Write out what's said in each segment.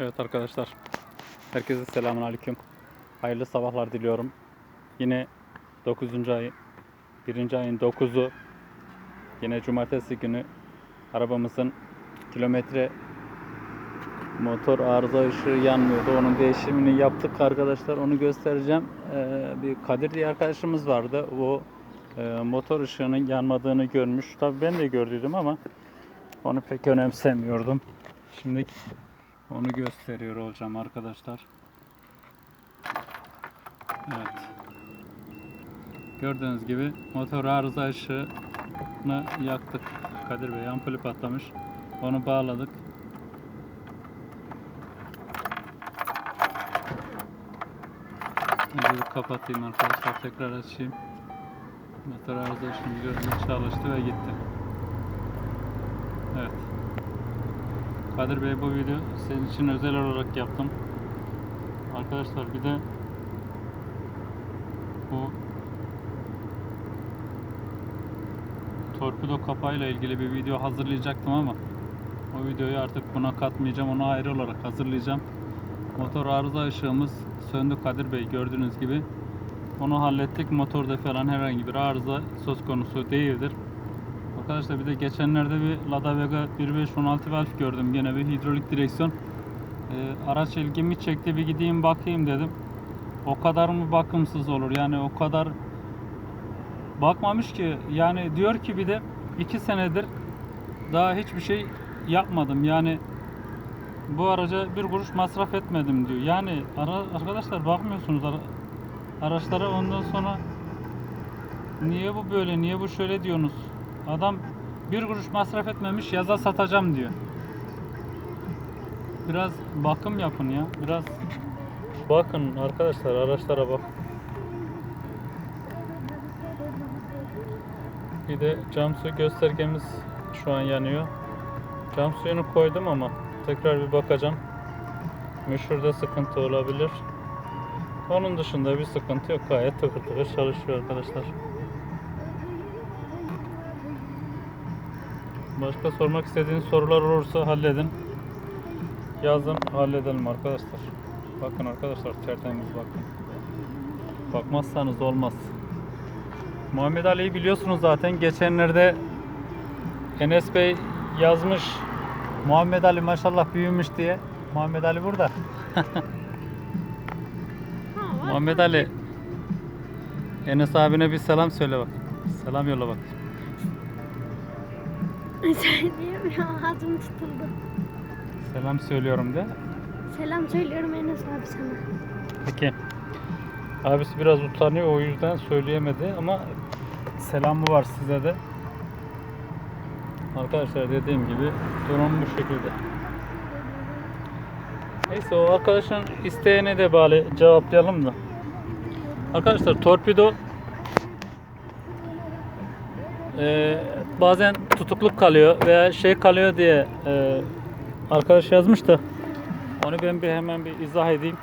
Evet arkadaşlar. Herkese selamun aleyküm. Hayırlı sabahlar diliyorum. Yine 9. ay 1. ayın 9'u yine cumartesi günü arabamızın kilometre motor arıza ışığı yanmıyordu. Onun değişimini yaptık arkadaşlar. Onu göstereceğim. Ee, bir Kadir diye arkadaşımız vardı. O e, motor ışığının yanmadığını görmüş. Tabii ben de gördüydüm ama onu pek önemsemiyordum. Şimdi onu gösteriyor olacağım arkadaşlar. Evet. Gördüğünüz gibi motor arıza ışığını yaktık. Kadir Bey ampulü patlamış. Onu bağladık. Şimdi kapatayım arkadaşlar. Tekrar açayım. Motor arıza ışığını gördüm. Çalıştı ve gitti. Evet. Kadir Bey bu video senin için özel olarak yaptım. Arkadaşlar bir de bu torpido kapağıyla ilgili bir video hazırlayacaktım ama o videoyu artık buna katmayacağım. Onu ayrı olarak hazırlayacağım. Motor arıza ışığımız söndü Kadir Bey gördüğünüz gibi. Onu hallettik. Motorda falan herhangi bir arıza söz konusu değildir. Arkadaşlar bir de geçenlerde bir Lada Vega 1.5 valve gördüm. Gene bir hidrolik direksiyon. Ee, araç ilgimi çekti. Bir gideyim bakayım dedim. O kadar mı bakımsız olur? Yani o kadar bakmamış ki. Yani diyor ki bir de 2 senedir daha hiçbir şey yapmadım. Yani bu araca bir kuruş masraf etmedim diyor. Yani ara- arkadaşlar bakmıyorsunuz ara- araçlara ondan sonra niye bu böyle niye bu şöyle diyorsunuz. Adam bir kuruş masraf etmemiş yaza satacağım diyor. Biraz bakım yapın ya. Biraz bakın arkadaşlar araçlara bak. Bir de cam suyu göstergemiz şu an yanıyor. Cam suyunu koydum ama tekrar bir bakacağım. Müşürde sıkıntı olabilir. Onun dışında bir sıkıntı yok. Gayet tıkır tıkır çalışıyor arkadaşlar. Başka sormak istediğiniz sorular olursa halledin. Yazın halledelim arkadaşlar. Bakın arkadaşlar tertemiz bakın. Bakmazsanız olmaz. Muhammed Ali'yi biliyorsunuz zaten. Geçenlerde Enes Bey yazmış. Muhammed Ali maşallah büyümüş diye. Muhammed Ali burada. Muhammed Ali. Enes abine bir selam söyle bak. Selam yolla bak. Söyleyemiyorum ağzım tutuldu. Selam söylüyorum de. Selam söylüyorum Enes abi sana. Peki. Abisi biraz utanıyor o yüzden söyleyemedi ama selamı var size de. Arkadaşlar dediğim gibi durum bu şekilde. Neyse o arkadaşın isteğine de bari cevaplayalım da. Arkadaşlar torpido eee, bazen tutukluk kalıyor veya şey kalıyor diye eee, arkadaş yazmış da onu ben bir hemen bir izah edeyim.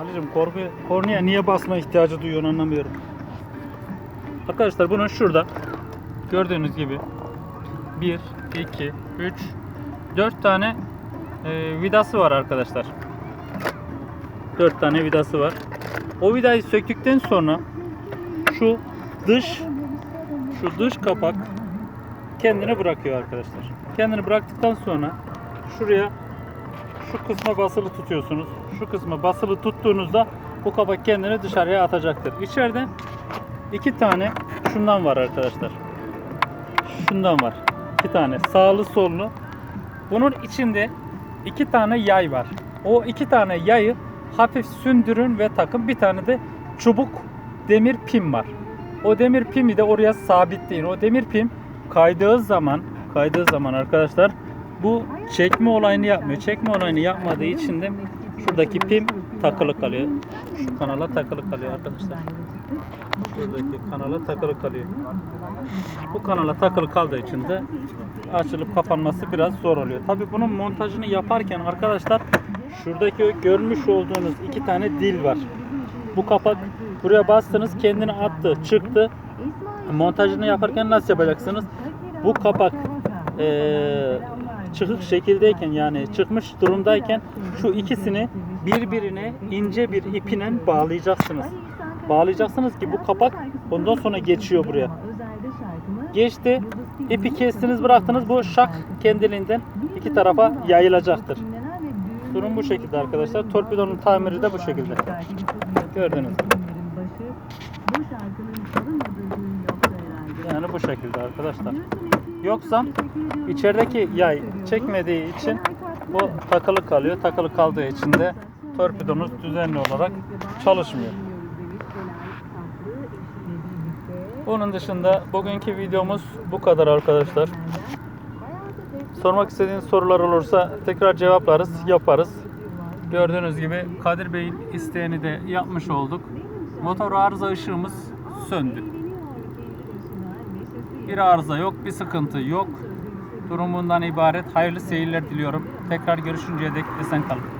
Ali'cim korku, kornaya niye basma ihtiyacı duyuyorsun anlamıyorum. Arkadaşlar bunun şurada gördüğünüz gibi 1, 2, 3, 4 tane e, vidası var arkadaşlar. 4 tane vidası var. O vidayı söktükten sonra şu dış şu dış kapak kendini bırakıyor arkadaşlar. Kendini bıraktıktan sonra şuraya şu kısma basılı tutuyorsunuz. Şu kısma basılı tuttuğunuzda bu kapak kendini dışarıya atacaktır. İçeride iki tane şundan var arkadaşlar. Şundan var. İki tane sağlı sollu. Bunun içinde iki tane yay var. O iki tane yayı hafif sündürün ve takın. Bir tane de çubuk demir pim var. O demir pimi de oraya sabitleyin. O demir pim kaydığı zaman kaydığı zaman arkadaşlar bu çekme olayını yapmıyor. Çekme olayını yapmadığı için de şuradaki pim takılı kalıyor. Şu kanala takılı kalıyor arkadaşlar. Şuradaki kanala takılı kalıyor. Bu kanala takılı kaldığı için de açılıp kapanması biraz zor oluyor. Tabi bunun montajını yaparken arkadaşlar şuradaki görmüş olduğunuz iki tane dil var. Bu kapak buraya bastınız kendini attı çıktı. Montajını yaparken nasıl yapacaksınız? Bu kapak eee, çıkık şekildeyken yani çıkmış durumdayken şu ikisini birbirine ince bir ipine bağlayacaksınız. Bağlayacaksınız ki bu kapak ondan sonra geçiyor buraya. Geçti. İpi kestiniz bıraktınız bu şak kendiliğinden iki tarafa yayılacaktır. Durum bu şekilde arkadaşlar. Torpidonun tamiri de bu şekilde. Gördünüz? Yani bu şekilde arkadaşlar. Yoksa içerideki yay çekmediği için bu takılı kalıyor. Takılı kaldığı için de torpidonuz düzenli olarak çalışmıyor. Bunun dışında bugünkü videomuz bu kadar arkadaşlar. Sormak istediğiniz sorular olursa tekrar cevaplarız, yaparız. Gördüğünüz gibi Kadir Bey'in isteğini de yapmış olduk. Motor arıza ışığımız söndü. Bir arıza yok, bir sıkıntı yok. Durumundan ibaret. Hayırlı seyirler diliyorum. Tekrar görüşünceye dek esen kalın.